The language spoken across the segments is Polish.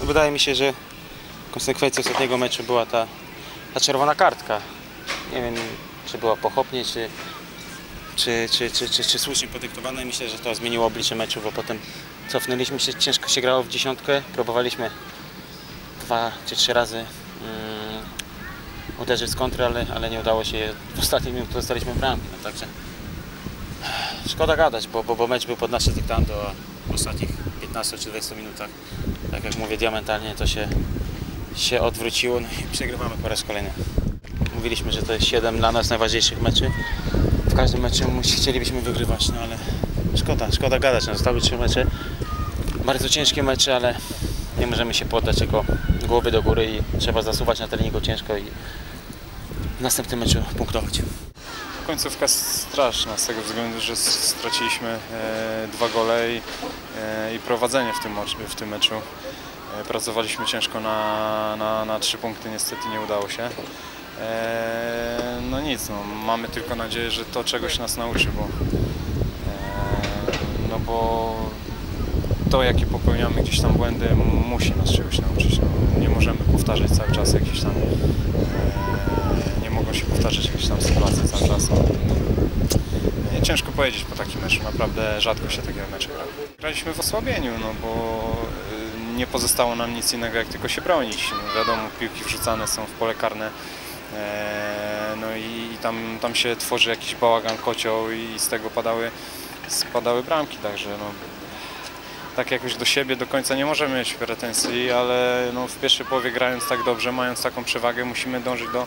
No, wydaje mi się, że konsekwencją ostatniego meczu była ta, ta czerwona kartka. Nie wiem, czy była pochopnie, czy, czy, czy, czy, czy, czy słusznie podyktowana. Myślę, że to zmieniło oblicze meczu, bo potem cofnęliśmy się, ciężko się grało w dziesiątkę. Próbowaliśmy dwa czy trzy razy mm, uderzyć z kontry, ale, ale nie udało się. W ostatnim minutach dostaliśmy bramki. No, także szkoda gadać, bo, bo, bo mecz był pod nasze dyktando, a ostatnich 15 czy 20 minutach, tak jak mówię, diamentalnie to się, się odwróciło no i przegrywamy po raz kolejny. Mówiliśmy, że to jest 7 dla nas najważniejszych meczy. W każdym meczu chcielibyśmy wygrywać, no ale szkoda, szkoda gadać. No, zostały trzy mecze, bardzo ciężkie mecze, ale nie możemy się poddać, tylko głowy do góry i trzeba zasuwać na treningu ciężko i w następnym meczu punktować. Końcówka straszna z tego względu, że straciliśmy e, dwa gole i, e, i prowadzenie w tym, w tym meczu. E, pracowaliśmy ciężko na, na, na trzy punkty, niestety nie udało się. No nic, no, mamy tylko nadzieję, że to czegoś nas nauczy, bo, no bo to jakie popełniamy gdzieś tam błędy musi nas czegoś nauczyć. No, nie możemy powtarzać cały czas jakichś tam e, nie mogą się powtarzać jakieś tam sytuacje cały czas. Ciężko powiedzieć po takim meczu, naprawdę rzadko się takie mecze gra. Graliśmy w osłabieniu, no bo y, nie pozostało nam nic innego jak tylko się bronić. No, wiadomo, piłki wrzucane są w pole karne. e, No i, i tam, tam się tworzy jakiś bałagan, kocioł i z tego padały, spadały bramki, także no, tak jakoś do siebie do końca nie możemy mieć pretensji, ale no, w pierwszej połowie grając tak dobrze, mając taką przewagę, musimy dążyć do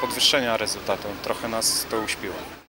podwyższenia rezultatu. Trochę nas to uśpiło.